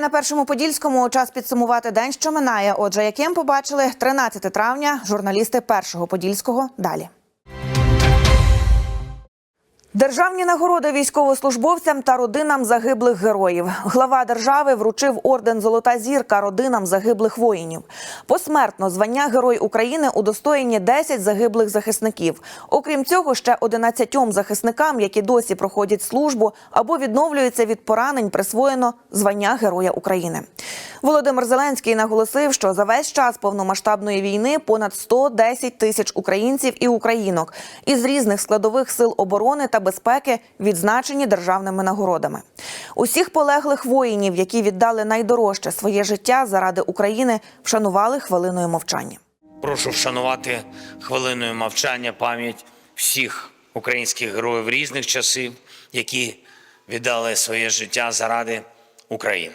На першому подільському. Час підсумувати день, що минає. Отже, яким побачили 13 травня журналісти першого подільського. Далі. Державні нагороди військовослужбовцям та родинам загиблих героїв. Глава держави вручив орден Золота зірка родинам загиблих воїнів. Посмертно звання Герой України удостоєні 10 загиблих захисників. Окрім цього, ще 11 захисникам, які досі проходять службу або відновлюються від поранень, присвоєно звання Героя України. Володимир Зеленський наголосив, що за весь час повномасштабної війни понад 110 тисяч українців і українок із різних складових сил оборони та безпеки відзначені державними нагородами. Усіх полеглих воїнів, які віддали найдорожче своє життя заради України, вшанували хвилиною мовчання. Прошу вшанувати хвилиною мовчання пам'ять всіх українських героїв різних часів, які віддали своє життя заради України.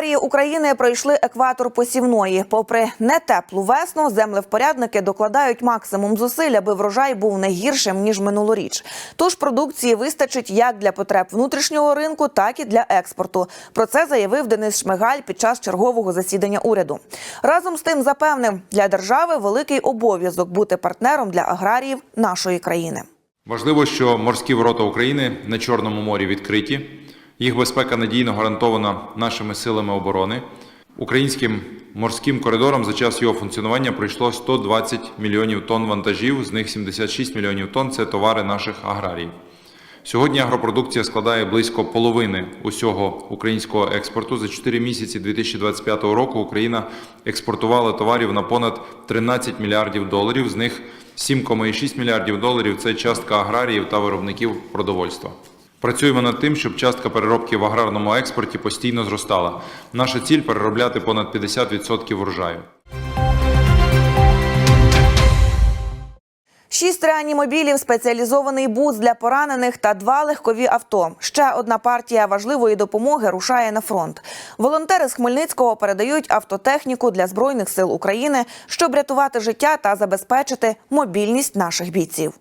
Аграрії України пройшли екватор посівної. Попри нетеплу весну, землевпорядники докладають максимум зусиль, аби врожай був не гіршим ніж минулоріч. Тож продукції вистачить як для потреб внутрішнього ринку, так і для експорту. Про це заявив Денис Шмигаль під час чергового засідання уряду. Разом з тим запевнив, для держави великий обов'язок бути партнером для аграріїв нашої країни. Важливо, що морські ворота України на Чорному морі відкриті. Їх безпека надійно гарантована нашими силами оборони. Українським морським коридором за час його функціонування пройшло 120 мільйонів тонн вантажів, з них 76 мільйонів тонн це товари наших аграріїв. Сьогодні агропродукція складає близько половини усього українського експорту. За 4 місяці 2025 року Україна експортувала товарів на понад 13 мільярдів доларів. З них 7,6 мільярдів доларів це частка аграріїв та виробників продовольства. Працюємо над тим, щоб частка переробки в аграрному експорті постійно зростала. Наша ціль переробляти понад 50% врожаю. Шість реанімобілів, спеціалізований бус для поранених та два легкові авто. Ще одна партія важливої допомоги рушає на фронт. Волонтери з Хмельницького передають автотехніку для збройних сил України, щоб рятувати життя та забезпечити мобільність наших бійців.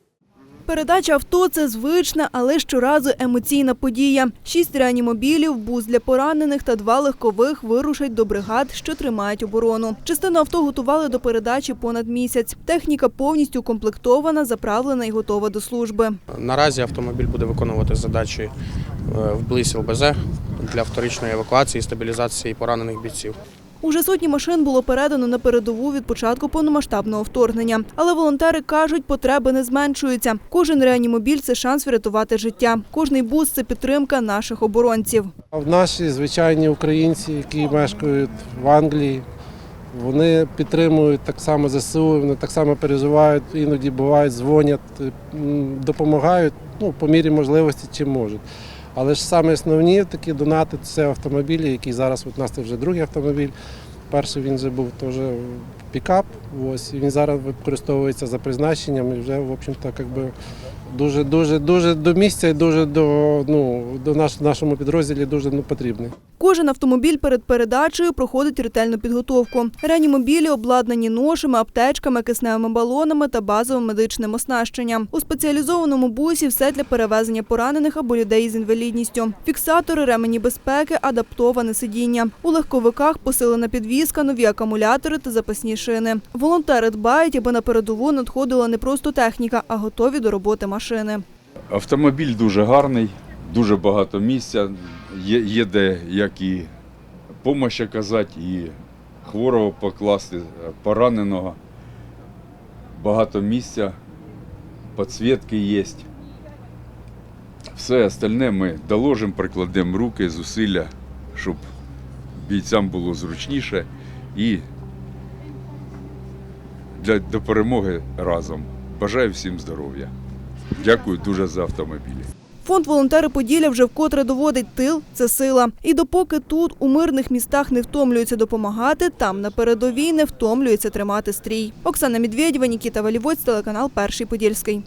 Передача авто це звична, але щоразу емоційна подія. Шість реанімобілів, бус для поранених та два легкових вирушать до бригад, що тримають оборону. Частину авто готували до передачі понад місяць. Техніка повністю укомплектована, заправлена і готова до служби. Наразі автомобіль буде виконувати задачі е, вблизь ЛБЗ для вторичної евакуації і стабілізації поранених бійців. Уже сотні машин було передано на передову від початку повномасштабного вторгнення. Але волонтери кажуть, потреби не зменшуються. Кожен реанімобіль це шанс врятувати життя. Кожний бус це підтримка наших оборонців. Наші звичайні українці, які мешкають в Англії, вони підтримують так само ЗСУ, вони так само переживають, іноді бувають, дзвонять, допомагають ну, по мірі можливості, чим можуть. Але ж саме основні такі донати це автомобілі, які зараз от у нас це вже другий автомобіль. Перший він вже був теж пікап. Ось він зараз використовується за призначенням і вже, в общем-то, дуже, дуже, дуже до місця і дуже до ну до наш, нашому підрозділі дуже ну, потрібний. Кожен автомобіль перед передачею проходить ретельну підготовку. Реанімобілі обладнані ношами, аптечками, кисневими балонами та базовим медичним оснащенням. У спеціалізованому бусі все для перевезення поранених або людей з інвалідністю. Фіксатори, ремені безпеки, адаптоване сидіння. У легковиках посилена підвізка, нові акумулятори та запасні шини. Волонтери дбають, аби на передову надходила не просто техніка, а готові до роботи машини. Автомобіль дуже гарний, дуже багато місця. Є, де як і допомогу оказати, і хворого покласти, пораненого. Багато місця, підсвітки є. Все остальне ми доложимо, прикладемо руки, зусилля, щоб бійцям було зручніше і для, до перемоги разом. Бажаю всім здоров'я. Дякую дуже за автомобілі. Фонд волонтери Поділля вже вкотре доводить тил це сила. І допоки тут у мирних містах не втомлюються допомагати, там на передовій не втомлюються тримати стрій. Оксана Медведєва, Нікіта Валівоць, телеканал Перший Подільський.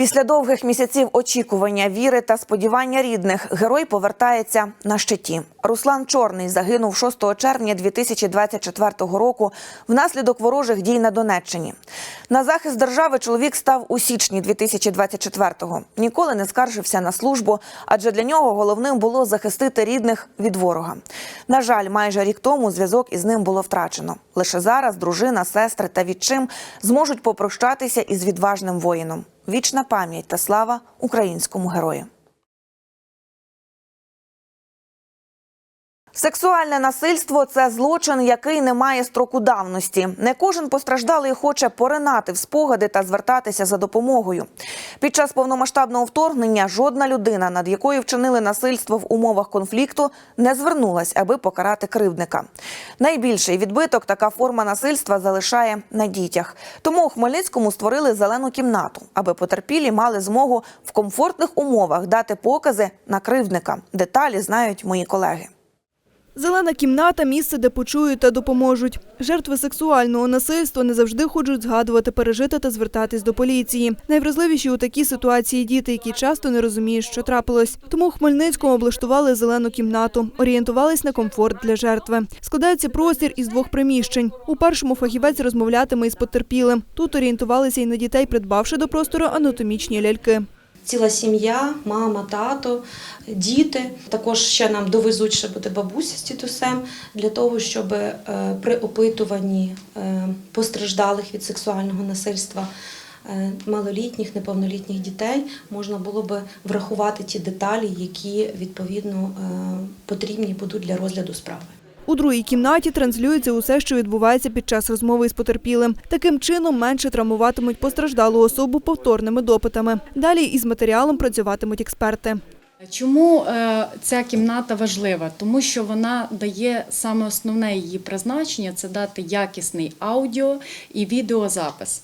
Після довгих місяців очікування, віри та сподівання рідних герой повертається на щиті. Руслан Чорний загинув 6 червня 2024 року внаслідок ворожих дій на Донеччині. На захист держави чоловік став у січні 2024-го. Ніколи не скаржився на службу, адже для нього головним було захистити рідних від ворога. На жаль, майже рік тому зв'язок із ним було втрачено. Лише зараз дружина, сестри та відчим зможуть попрощатися із відважним воїном. Вічна пам'ять та слава українському герою. Сексуальне насильство це злочин, який не має строку давності. Не кожен постраждалий хоче поринати в спогади та звертатися за допомогою. Під час повномасштабного вторгнення жодна людина, над якою вчинили насильство в умовах конфлікту, не звернулась, аби покарати кривдника. Найбільший відбиток така форма насильства залишає на дітях. Тому у Хмельницькому створили зелену кімнату, аби потерпілі мали змогу в комфортних умовах дати покази на кривдника. Деталі знають мої колеги. Зелена кімната місце, де почують та допоможуть. Жертви сексуального насильства не завжди хочуть згадувати пережити та звертатись до поліції. Найвразливіші у такій ситуації діти, які часто не розуміють, що трапилось. Тому у Хмельницькому облаштували зелену кімнату, орієнтувались на комфорт для жертви. Складається простір із двох приміщень. У першому фахівець розмовлятиме із потерпілим. Тут орієнтувалися й на дітей, придбавши до простору анатомічні ляльки. Ціла сім'я, мама, тато, діти. Також ще нам довезуть, ще буде бабуся з тітусем, для того, щоб е, при опитуванні е, постраждалих від сексуального насильства е, малолітніх, неповнолітніх дітей можна було би врахувати ті деталі, які відповідно потрібні будуть для розгляду справи. У другій кімнаті транслюється усе, що відбувається під час розмови із потерпілим. Таким чином менше травмуватимуть постраждалу особу повторними допитами. Далі із матеріалом працюватимуть експерти. Чому е, ця кімната важлива? Тому що вона дає саме основне її призначення це дати якісний аудіо і відеозапис.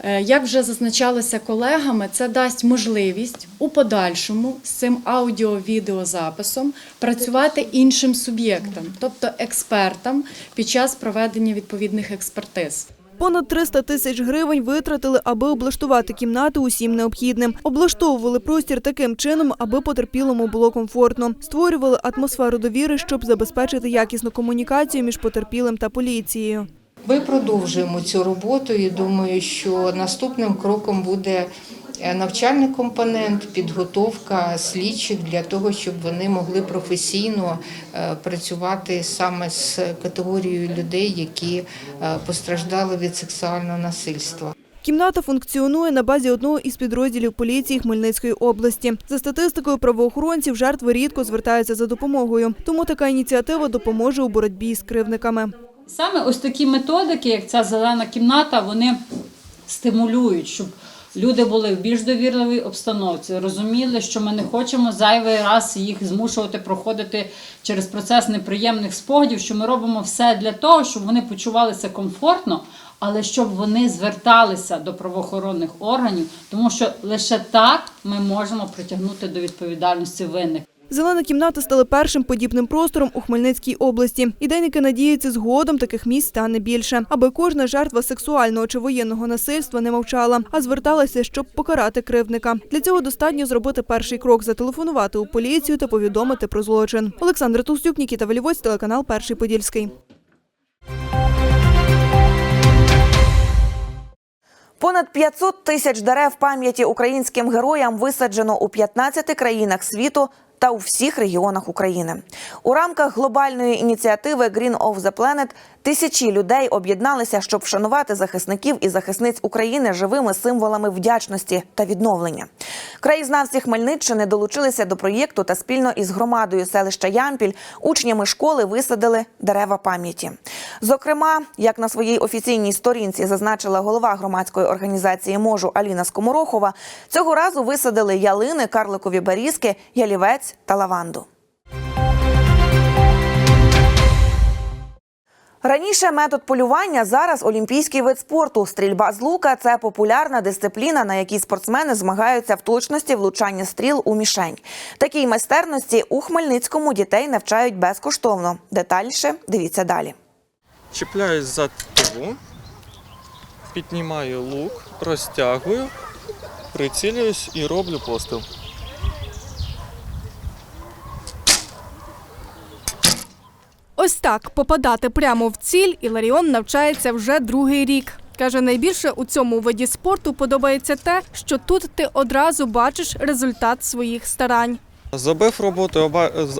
Е, Як вже зазначалося колегами, це дасть можливість у подальшому з цим аудіо-відеозаписом працювати іншим суб'єктам, тобто експертам, під час проведення відповідних експертиз. Понад 300 тисяч гривень витратили, аби облаштувати кімнату усім необхідним. Облаштовували простір таким чином, аби потерпілому було комфортно. Створювали атмосферу довіри, щоб забезпечити якісну комунікацію між потерпілим та поліцією. Ми продовжуємо цю роботу і думаю, що наступним кроком буде е, навчальний компонент, підготовка слідчих для того, щоб вони могли професійно е, працювати саме з категорією людей, які е, постраждали від сексуального насильства. Кімната функціонує на базі одного із підрозділів поліції Хмельницької області. За статистикою правоохоронців, жертви рідко звертаються за допомогою. Тому така ініціатива допоможе у боротьбі з кривдниками. Саме ось такі методики, як ця зелена кімната, вони стимулюють, щоб люди були в більш довірливій обстановці, розуміли, що ми не хочемо зайвий раз їх змушувати проходити через процес неприємних спогадів, що ми робимо все для того, щоб вони почувалися комфортно, але щоб вони зверталися до правоохоронних органів, тому що лише так ми можемо притягнути до відповідальності винних. Зелена кімната стала першим подібним простором у Хмельницькій області. Ідейники надіються, згодом таких місць стане більше, аби кожна жертва сексуального чи воєнного насильства не мовчала, а зверталася, щоб покарати кривдника. Для цього достатньо зробити перший крок, зателефонувати у поліцію та повідомити про злочин. Олександр Толстюк, Нікіта Валівоць, телеканал Перший Подільський. Понад 500 тисяч дерев пам'яті українським героям висаджено у 15 країнах світу та у всіх регіонах України. У рамках глобальної ініціативи Green of the Planet тисячі людей об'єдналися, щоб вшанувати захисників і захисниць України живими символами вдячності та відновлення. Краєзнавці Хмельниччини долучилися до проєкту та спільно із громадою селища Ямпіль учнями школи висадили дерева пам'яті. Зокрема, як на своїй офіційній сторінці зазначила голова громадської організації Можу Аліна Скоморохова, цього разу висадили ялини, карликові берізки, ялівець та лаванду. Раніше метод полювання, зараз олімпійський вид спорту. Стрільба з лука це популярна дисципліна, на якій спортсмени змагаються в точності влучання стріл у мішень. Такій майстерності у Хмельницькому дітей навчають безкоштовно. Детальніше дивіться далі. Чіпляюсь за тулу, піднімаю лук, розтягую, прицілююсь і роблю постріл. Ось так попадати прямо в ціль Іларіон навчається вже другий рік. Каже, найбільше у цьому виді спорту подобається те, що тут ти одразу бачиш результат своїх старань. Зробив роботу,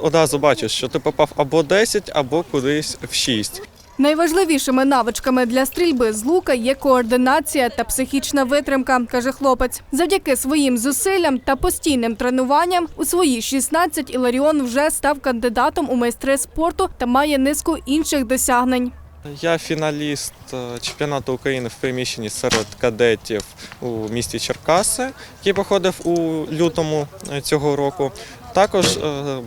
одразу бачиш, що ти попав або 10, або кудись в 6. Найважливішими навичками для стрільби з лука є координація та психічна витримка, каже хлопець. Завдяки своїм зусиллям та постійним тренуванням у свої 16 Іларіон вже став кандидатом у майстри спорту та має низку інших досягнень. Я фіналіст е, чемпіонату України в приміщенні серед кадетів у місті Черкаси, який проходив у лютому е, цього року. Також е,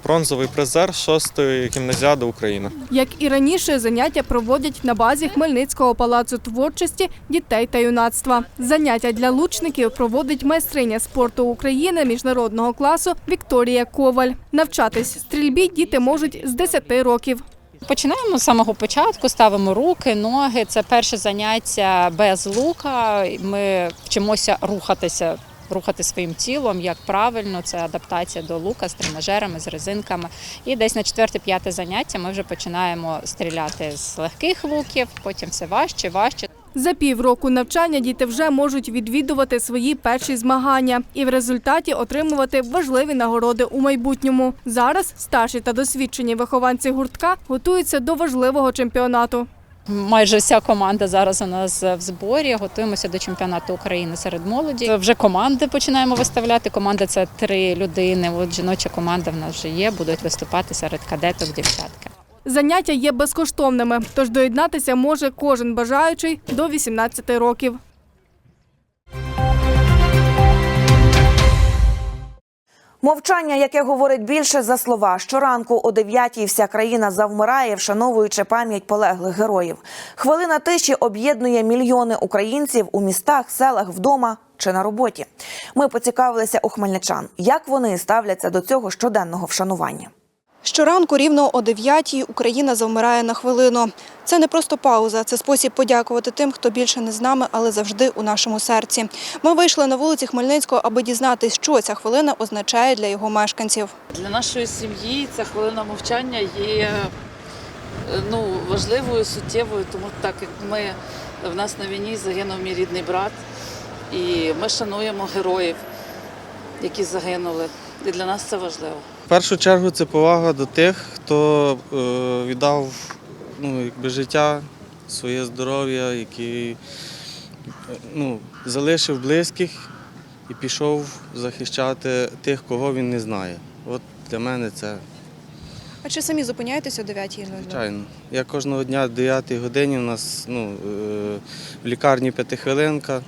бронзовий призер шостої гімназіади України. Як і раніше, заняття проводять на базі Хмельницького палацу творчості дітей та юнацтва. Заняття для лучників проводить майстриня спорту України міжнародного класу Вікторія Коваль. Навчатись стрільбі діти можуть з 10 років. Починаємо з самого початку, ставимо руки, ноги. Це перше заняття без лука. Ми вчимося рухатися, рухати своїм тілом, як правильно. Це адаптація до лука з тренажерами, з резинками. І десь на четверте-п'яте заняття ми вже починаємо стріляти з легких луків, потім все важче, важче. За півроку навчання діти вже можуть відвідувати свої перші змагання і в результаті отримувати важливі нагороди у майбутньому. Зараз старші та досвідчені вихованці гуртка готуються до важливого чемпіонату. Майже вся команда зараз у нас в зборі. Готуємося до чемпіонату України серед молоді. Вже команди починаємо виставляти. Команда це три людини. От жіноча команда в нас вже є. Будуть виступати серед кадеток, дівчатки. Заняття є безкоштовними, тож доєднатися може кожен бажаючий до 18 років. Мовчання, яке говорить більше за слова. Щоранку о 9-й вся країна завмирає, вшановуючи пам'ять полеглих героїв. Хвилина тиші об'єднує мільйони українців у містах, селах, вдома чи на роботі. Ми поцікавилися у хмельничан, як вони ставляться до цього щоденного вшанування. Щоранку рівно о 9-й Україна завмирає на хвилину. Це не просто пауза, це спосіб подякувати тим, хто більше не з нами, але завжди у нашому серці. Ми вийшли на вулиці Хмельницького, аби дізнатись, що ця хвилина означає для його мешканців. Для нашої сім'ї ця хвилина мовчання є е, ну, важливою, суттєвою, тому так як ми в нас на війні загинув мій рідний брат, і ми шануємо героїв, які загинули. І для нас це важливо. Першу чергу це повага до тих, хто е, віддав ну, якби, життя, своє здоров'я, який ну, залишив близьких і пішов захищати тих, кого він не знає. От для мене це А чи самі зупиняєтесь о 9-й? звичайно. Я кожного дня о 9 годині у нас ну, е, в лікарні п'ятихвилинка.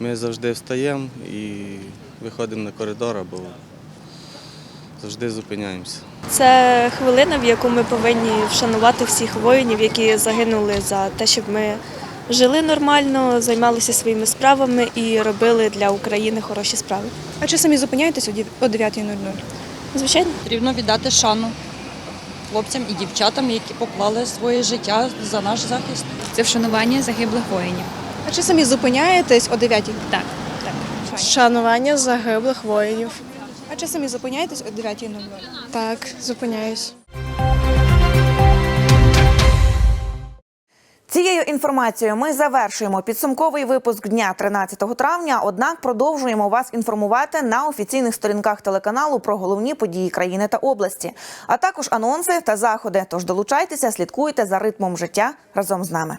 Ми завжди встаємо і виходимо на коридор або завжди зупиняємося. Це хвилина, в яку ми повинні вшанувати всіх воїнів, які загинули за те, щоб ми жили нормально, займалися своїми справами і робили для України хороші справи. А чи самі зупиняєтесь о 9.00? Звичайно, Потрібно віддати шану хлопцям і дівчатам, які поклали своє життя за наш захист. Це вшанування загиблих воїнів. А чи самі зупиняєтесь о 9-й? Так. Вшанування загиблих воїнів. А чи самі зупиняєтесь о 9.00? Так, зупиняюсь. Цією інформацією ми завершуємо підсумковий випуск дня 13 травня. Однак продовжуємо вас інформувати на офіційних сторінках телеканалу про головні події країни та області, а також анонси та заходи. Тож долучайтеся, слідкуйте за ритмом життя разом з нами.